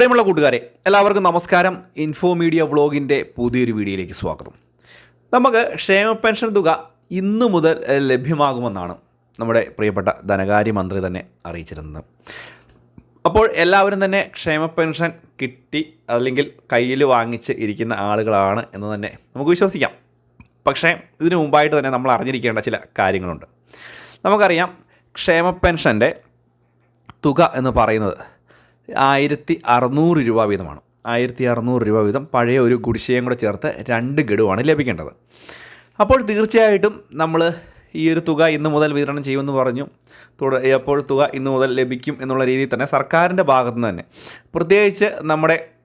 പ്രിയമുള്ള കൂട്ടുകാരെ എല്ലാവർക്കും നമസ്കാരം. ഇൻഫോ മീഡിയ വ്ളോഗിന്റെ പുതിയൊരു വീഡിയോയിലേക്ക് സ്വാഗതം. നമുക്ക് ക്ഷേമ പെൻഷൻ തുക ഇന്നു മുതൽ ലഭ്യമാകുമെന്നാണ് നമ്മുടെ പ്രിയപ്പെട്ട ധനകാര്യമന്ത്രി തന്നെ അറിയിച്ചിരുന്നത്. അപ്പോൾ എല്ലാവരും തന്നെ ക്ഷേമ പെൻഷൻ കിട്ടി അല്ലെങ്കിൽ കയ്യിൽ വാങ്ങിച്ച് ഇരിക്കുന്ന ആളുകളാണ് എന്ന് തന്നെ നമുക്ക് വിശ്വസിക്കാം. പക്ഷേ ഇതിനു മുമ്പായിട്ട് തന്നെ നമ്മൾ അറിഞ്ഞിരിക്കേണ്ട ചില കാര്യങ്ങളുണ്ട്. നമുക്കറിയാം ക്ഷേമ പെൻഷന്റെ തുക എന്ന് പറയുന്നത് ആയിരത്തി അറുന്നൂറ് രൂപ വീതമാണ്. ആയിരത്തി അറുന്നൂറ് രൂപ വീതം പഴയ ഒരു കുടിശ്ശികയും കൂടെ ചേർത്ത് രണ്ട് ഗഡുവാണ് ലഭിക്കേണ്ടത്. അപ്പോൾ തീർച്ചയായിട്ടും നമ്മൾ ഈ ഒരു തുക ഇന്ന് മുതൽ വിതരണം ചെയ്യുമെന്ന് പറഞ്ഞു. തുട അപ്പോൾ തുക ഇന്ന് മുതൽ ലഭിക്കും എന്നുള്ള രീതിയിൽ തന്നെ സർക്കാരിന്റെ ഭാഗത്തു നിന്ന് തന്നെ. പ്രത്യേകിച്ച് നമ്മുടെ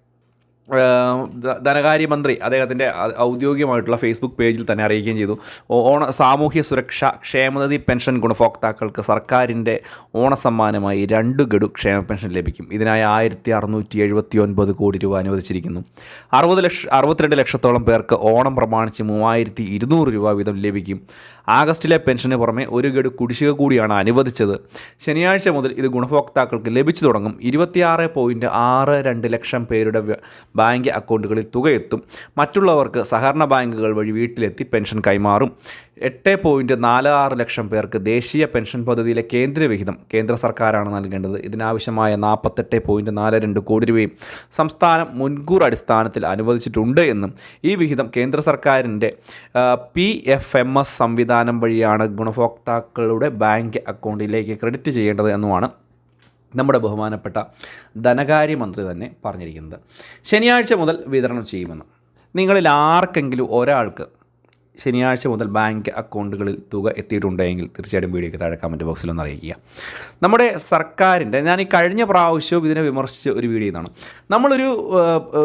ധനകാര്യമന്ത്രി അദ്ദേഹത്തിന്റെ ഔദ്യോഗികമായിട്ടുള്ള ഫേസ്ബുക്ക് പേജിൽ തന്നെ അറിയിക്കുകയും ചെയ്തു. ഓണ സാമൂഹ്യ സുരക്ഷ ക്ഷേമനിധി പെൻഷൻ ഗുണഭോക്താക്കൾക്ക് സർക്കാരിന്റെ ഓണസമ്മാനമായി രണ്ട് ഗഡു ക്ഷേമ പെൻഷൻ ലഭിക്കും. ഇതിനായി ആയിരത്തി അറുന്നൂറ്റി എഴുപത്തി ഒൻപത് കോടി രൂപ അനുവദിച്ചിരിക്കുന്നു. അറുപത് ലക്ഷ അറുപത്തിരണ്ട് ലക്ഷത്തോളം പേർക്ക് ഓണം പ്രമാണിച്ച് മൂവായിരത്തി ഇരുന്നൂറ് രൂപ വീതം ലഭിക്കും. ആഗസ്റ്റിലെ പെൻഷന് പുറമെ ഒരു ഗഡു കുടിശ്ശിക കൂടിയാണ് അനുവദിച്ചത്. ശനിയാഴ്ച മുതൽ ഇത് ഗുണഭോക്താക്കൾക്ക് ലഭിച്ചു തുടങ്ങും. ഇരുപത്തിയാറ് പോയിന്റ് ആറ് രണ്ട് ലക്ഷം പേരുടെ ബാങ്ക് അക്കൗണ്ടുകളിൽ തുക എത്തും മറ്റുള്ളവർക്ക് സഹകരണ ബാങ്കുകൾ വഴി വീട്ടിലെത്തി പെൻഷൻ കൈമാറും. എട്ട് പോയിന്റ് നാല് ആറ് ലക്ഷം പേർക്ക് ദേശീയ പെൻഷൻ പദ്ധതിയിലെ കേന്ദ്രവിഹിതം കേന്ദ്ര സർക്കാരാണ് നൽകേണ്ടത്. ഇതിനാവശ്യമായ നാൽപ്പത്തെട്ട് പോയിന്റ് നാല് രണ്ട് കോടി രൂപയും സംസ്ഥാനം മുൻകൂർ അടിസ്ഥാനത്തിൽ അനുവദിച്ചിട്ടുണ്ട് എന്നും ഈ വിഹിതം കേന്ദ്ര സർക്കാരിന്റെ പി എഫ് എം എസ് സംവിധാനം വഴിയാണ് ഗുണഭോക്താക്കളുടെ ബാങ്ക് അക്കൗണ്ടിലേക്ക് ക്രെഡിറ്റ് ചെയ്യേണ്ടത് എന്നുമാണ് നമ്മുടെ ബഹുമാനപ്പെട്ട ധനകാര്യമന്ത്രി തന്നെ പറഞ്ഞിരിക്കുന്നത്. ശനിയാഴ്ച മുതൽ വിതരണം ചെയ്യുമെന്ന്. നിങ്ങളിൽ ആർക്കെങ്കിലും ഒരാൾക്ക് ശനിയാഴ്ച മുതൽ ബാങ്ക് അക്കൗണ്ടുകളിൽ തുക എത്തിയിട്ടുണ്ടെങ്കിൽ തീർച്ചയായിട്ടും വീഡിയോയ്ക്ക് താഴെ കമന്റ് ബോക്സിൽ ഒന്ന് അറിയിക്കുക. നമ്മുടെ സർക്കാരിന്റെ ഞാൻ ഈ കഴിഞ്ഞ പ്രാവശ്യവും ഇതിനെ വിമർശിച്ച ഒരു വീഡിയോ ഇതാണ്. നമ്മളൊരു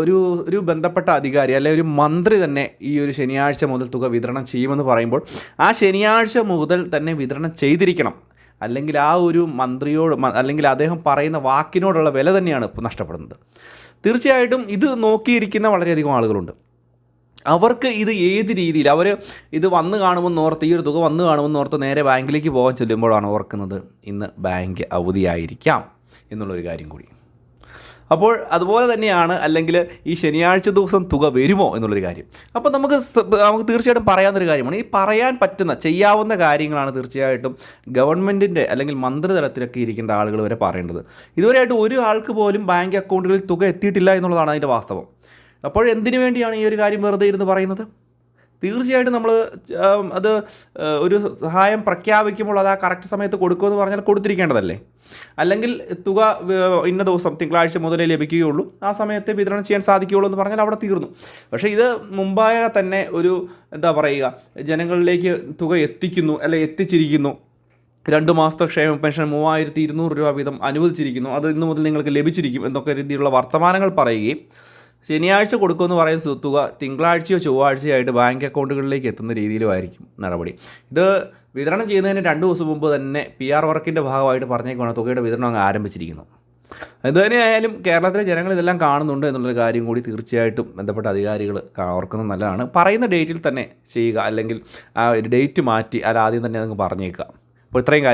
ഒരു ഒരു ബന്ധപ്പെട്ട അധികാരി അല്ലെങ്കിൽ ഒരു മന്ത്രി തന്നെ ഈ ഒരു ശനിയാഴ്ച മുതൽ തുക വിതരണം ചെയ്യുമെന്ന് പറയുമ്പോൾ ആ ശനിയാഴ്ച മുതൽ തന്നെ വിതരണം ചെയ്തിരിക്കണം. അല്ലെങ്കിൽ ആ ഒരു മന്ത്രിയോട് അല്ലെങ്കിൽ അദ്ദേഹം പറയുന്ന വാക്കിനോടുള്ള വില തന്നെയാണ് നഷ്ടപ്പെടുന്നത്. തീർച്ചയായിട്ടും ഇത് നോക്കിയിരിക്കുന്ന വളരെയധികം ആളുകളുണ്ട്. അവർക്ക് ഇത് ഏത് രീതിയിൽ അവർ ഇത് വന്ന് കാണുമെന്ന് ഓർത്ത് ഈ ഒരു തുക വന്ന് കാണുമെന്ന് ഓർത്ത് നേരെ ബാങ്കിലേക്ക് പോകാൻ ചെല്ലുമ്പോഴാണ് ഓർക്കുന്നത് ഇന്ന് ബാങ്ക് അവധിയായിരിക്കാം. എന്നുള്ളൊരു കാര്യം കൂടി. അപ്പോൾ അതുപോലെ തന്നെയാണ് അല്ലെങ്കിൽ ഈ ശനിയാഴ്ച ദിവസം തുക വരുമോ എന്നുള്ളൊരു കാര്യം. അപ്പോൾ നമുക്ക് നമുക്ക് തീർച്ചയായിട്ടും പറയാവുന്നൊരു കാര്യമാണ്. ഈ പറയാൻ പറ്റുന്ന ചെയ്യാവുന്ന കാര്യങ്ങളാണ് തീർച്ചയായിട്ടും ഗവൺമെന്റിന്റെ അല്ലെങ്കിൽ മന്ത്രിതലത്തിലൊക്കെ ഇരിക്കേണ്ട ആളുകൾ വരെ പറയേണ്ടത്. ഇതുവരെയായിട്ട് ഒരു ആൾക്ക് പോലും ബാങ്ക് അക്കൗണ്ടുകളിൽ തുക എത്തിയിട്ടില്ല എന്നുള്ളതാണ് അതിന്റെ വാസ്തവം. അപ്പോൾ എന്തിനു വേണ്ടിയാണ് ഈ ഒരു കാര്യം വെറുതെ ഇരുന്ന് പറയുന്നത്? തീർച്ചയായിട്ടും നമ്മൾ അത് ഒരു സഹായം പ്രഖ്യാപിക്കുമ്പോൾ അത് ആ കറക്റ്റ് സമയത്ത് കൊടുക്കുമെന്ന് പറഞ്ഞാൽ കൊടുത്തിരിക്കേണ്ടതല്ലേ? അല്ലെങ്കിൽ തുക ഇന്ന ദിവസം തിങ്കളാഴ്ച മുതലേ ലഭിക്കുകയുള്ളൂ. ആ സമയത്ത് വിതരണം ചെയ്യാൻ സാധിക്കുകയുള്ളൂ എന്ന് പറഞ്ഞാൽ അവിടെ തീർന്നു. പക്ഷേ ഇത് മുമ്പായ തന്നെ ഒരു എന്താ പറയുക ജനങ്ങളിലേക്ക് തുക എത്തിക്കുന്നു അല്ലെ എത്തിച്ചിരിക്കുന്നു. രണ്ട് മാസത്തെ ക്ഷേമ പെൻഷൻ മൂവായിരത്തി ഇരുന്നൂറ് രൂപ വീതം അനുവദിച്ചിരിക്കുന്നു. അത് ഇന്നു മുതൽ നിങ്ങൾക്ക് ലഭിച്ചിരിക്കും എന്നൊക്കെ രീതിയിലുള്ള വർത്തമാനങ്ങൾ പറയുകയും ശനിയാഴ്ച കൊടുക്കുമെന്ന് പറയുന്ന തുക തിങ്കളാഴ്ചയോ ചൊവ്വാഴ്ചയോ ആയിട്ട് ബാങ്ക് അക്കൗണ്ടുകളിലേക്ക് എത്തുന്ന രീതിയിലുമായിരിക്കും നടപടി. ഇത് വിതരണം ചെയ്യുന്നതിന് രണ്ട് ദിവസം മുമ്പ് തന്നെ പി ആർ വർക്കിന്റെ ഭാഗമായിട്ട് പറഞ്ഞേക്കാണ് തുകയുടെ വിതരണം അങ്ങ് ആരംഭിച്ചിരിക്കുന്നു. എന്തുതന്നെയായാലും കേരളത്തിലെ ജനങ്ങൾ ഇതെല്ലാം കാണുന്നുണ്ട് എന്നുള്ളൊരു കാര്യം കൂടി തീർച്ചയായിട്ടും ബന്ധപ്പെട്ട അധികാരികൾ ഓർക്കുന്നത് നല്ലതാണ്. പറയുന്ന ഡേറ്റിൽ തന്നെ ചെയ്യുക അല്ലെങ്കിൽ ആ ഒരു ഡേറ്റ് മാറ്റി അല്ല ആദ്യം തന്നെ അതങ്ങ് പറഞ്ഞേക്കുക. അപ്പോൾ ഇത്രയും കാര്യം